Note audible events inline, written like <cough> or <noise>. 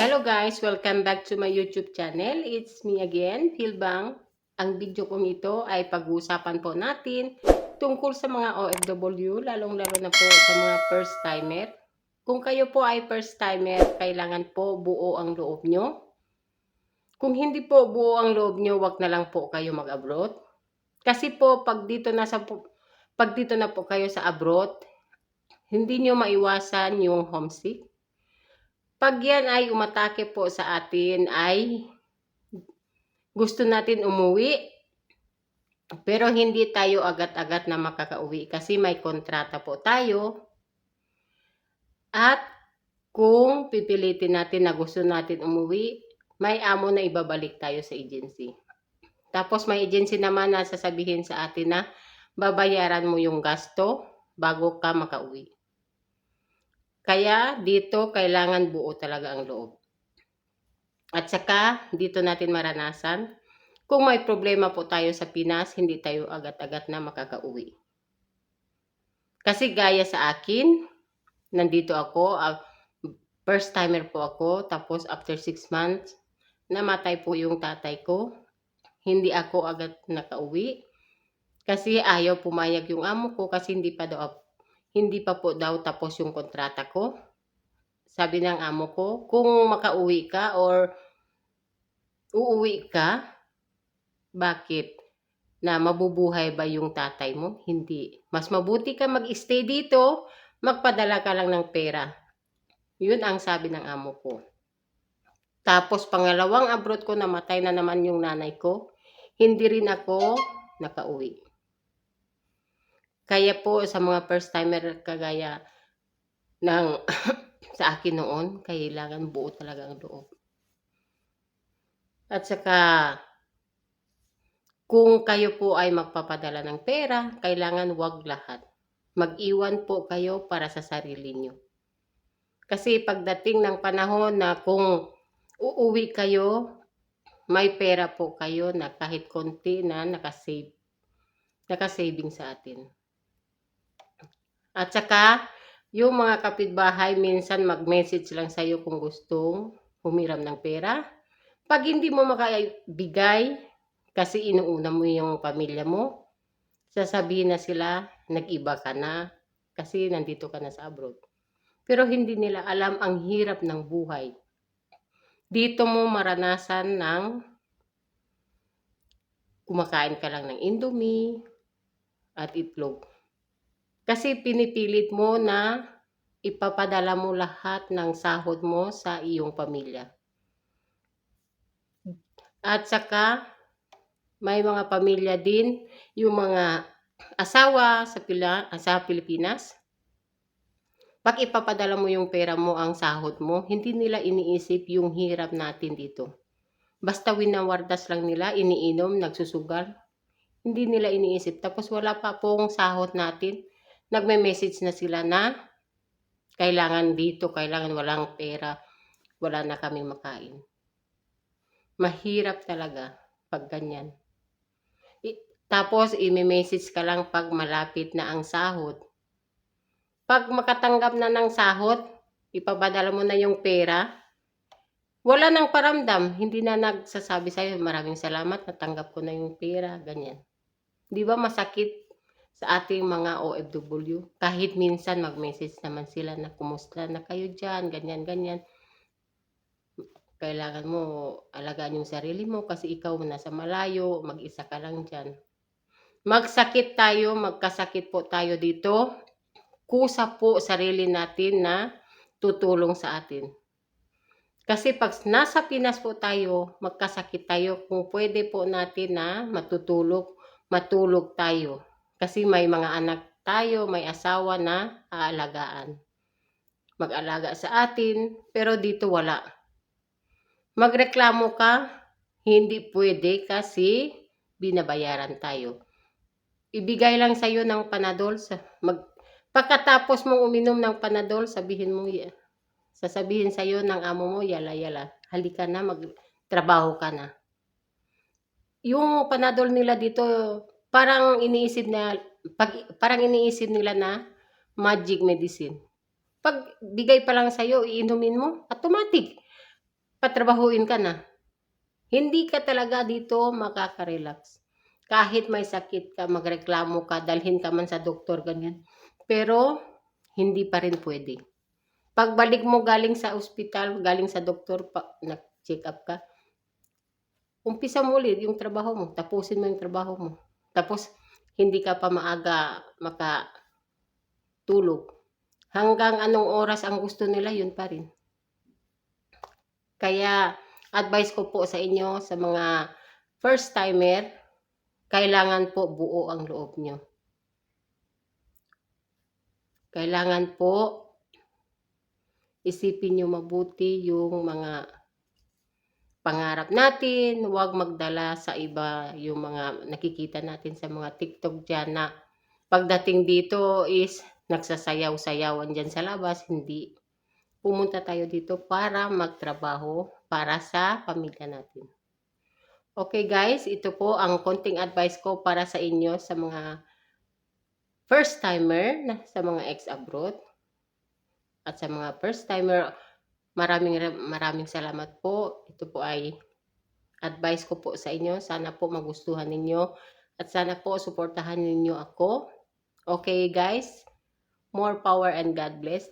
Hello guys! Welcome back to my YouTube channel. It's me again, Philbang. Ang video kong ito ay pag-uusapan po natin tungkol sa mga OFW, lalong-lalo na po sa mga first timer. Kung kayo po ay first timer, kailangan po buo ang loob nyo. Kung hindi po buo ang loob nyo, wag na lang po kayo mag-abroad. Kasi po, pag dito na, sa, pag dito na po kayo sa abroad, hindi nyo maiwasan yung homesick. Pag yan ay umatake po sa atin ay gusto natin umuwi pero hindi tayo agad-agad na makakauwi kasi may kontrata po tayo at kung pipilitin natin na gusto natin umuwi may amo na ibabalik tayo sa agency. Tapos may agency naman na sasabihin sa atin na babayaran mo yung gasto bago ka makauwi. Kaya dito kailangan buo talaga ang loob. At saka dito natin maranasan kung may problema po tayo sa Pinas, hindi tayo agad-agad na makakauwi. Kasi gaya sa akin, nandito ako, uh, first timer po ako, tapos after 6 months, namatay po yung tatay ko. Hindi ako agad nakauwi. Kasi ayaw pumayag yung amo ko kasi hindi pa daw hindi pa po daw tapos yung kontrata ko. Sabi ng amo ko, kung makauwi ka or uuwi ka, bakit? Na mabubuhay ba yung tatay mo? Hindi. Mas mabuti ka mag-stay dito, magpadala ka lang ng pera. Yun ang sabi ng amo ko. Tapos pangalawang abroad ko, namatay na naman yung nanay ko. Hindi rin ako nakauwi. Kaya po sa mga first timer kagaya ng <coughs> sa akin noon, kailangan buo talaga ang loob. At saka kung kayo po ay magpapadala ng pera, kailangan wag lahat. Mag-iwan po kayo para sa sarili nyo. Kasi pagdating ng panahon na kung uuwi kayo, may pera po kayo na kahit konti na nakasave, nakasaving sa atin. At saka, yung mga kapitbahay, minsan mag-message lang sa'yo kung gustong humiram ng pera. Pag hindi mo makabigay, kasi inuuna mo yung pamilya mo, sasabihin na sila, nag-iba ka na, kasi nandito ka na sa abroad. Pero hindi nila alam ang hirap ng buhay. Dito mo maranasan ng kumakain ka lang ng indomie at itlog. Kasi pinipilit mo na ipapadala mo lahat ng sahod mo sa iyong pamilya. At saka, may mga pamilya din, yung mga asawa sa, Pila, sa Pilipinas. Pag ipapadala mo yung pera mo, ang sahod mo, hindi nila iniisip yung hirap natin dito. Basta winawardas lang nila, iniinom, nagsusugal. Hindi nila iniisip. Tapos wala pa pong sahod natin nagme-message na sila na kailangan dito, kailangan walang pera, wala na kaming makain. Mahirap talaga pag ganyan. I, tapos, i-message ka lang pag malapit na ang sahod. Pag makatanggap na ng sahod, ipabadala mo na yung pera, wala nang paramdam. Hindi na nagsasabi sa'yo, maraming salamat, natanggap ko na yung pera, ganyan. Di ba masakit sa ating mga OFW. Kahit minsan mag-message naman sila na kumusta na kayo dyan, ganyan, ganyan. Kailangan mo alagaan yung sarili mo kasi ikaw nasa malayo, mag-isa ka lang dyan. Magsakit tayo, magkasakit po tayo dito. Kusa po sarili natin na tutulong sa atin. Kasi pag nasa Pinas po tayo, magkasakit tayo, kung pwede po natin na matutulog, matulog tayo kasi may mga anak tayo, may asawa na aalagaan. Mag-alaga sa atin, pero dito wala. Magreklamo ka, hindi pwede kasi binabayaran tayo. Ibigay lang sa iyo ng panadol. Sa, mag, pagkatapos mong uminom ng panadol, sabihin mo, sasabihin sa iyo ng amo mo, yala yala, halika na, magtrabaho ka na. Yung panadol nila dito, parang iniisip na pag parang iniisip nila na magic medicine. Pag bigay pa lang sa iyo, iinumin mo, automatic. patrabahuin ka na. Hindi ka talaga dito makaka-relax. Kahit may sakit ka, magreklamo ka, dalhin ka man sa doktor, ganyan. Pero, hindi pa rin pwede. Pagbalik mo galing sa ospital, galing sa doktor, pa, nag-check up ka, umpisa mo ulit yung trabaho mo. Tapusin mo yung trabaho mo. Tapos, hindi ka pa maaga makatulog. Hanggang anong oras ang gusto nila, yun pa rin. Kaya, advice ko po sa inyo, sa mga first timer, kailangan po buo ang loob nyo. Kailangan po isipin nyo mabuti yung mga pangarap natin, huwag magdala sa iba yung mga nakikita natin sa mga TikTok dyan na pagdating dito is nagsasayaw-sayawan dyan sa labas, hindi. Pumunta tayo dito para magtrabaho para sa pamilya natin. Okay guys, ito po ang konting advice ko para sa inyo sa mga first timer, na sa mga ex-abroad. At sa mga first timer, maraming maraming salamat po. Ito po ay advice ko po sa inyo. Sana po magustuhan ninyo at sana po suportahan ninyo ako. Okay guys? More power and God bless.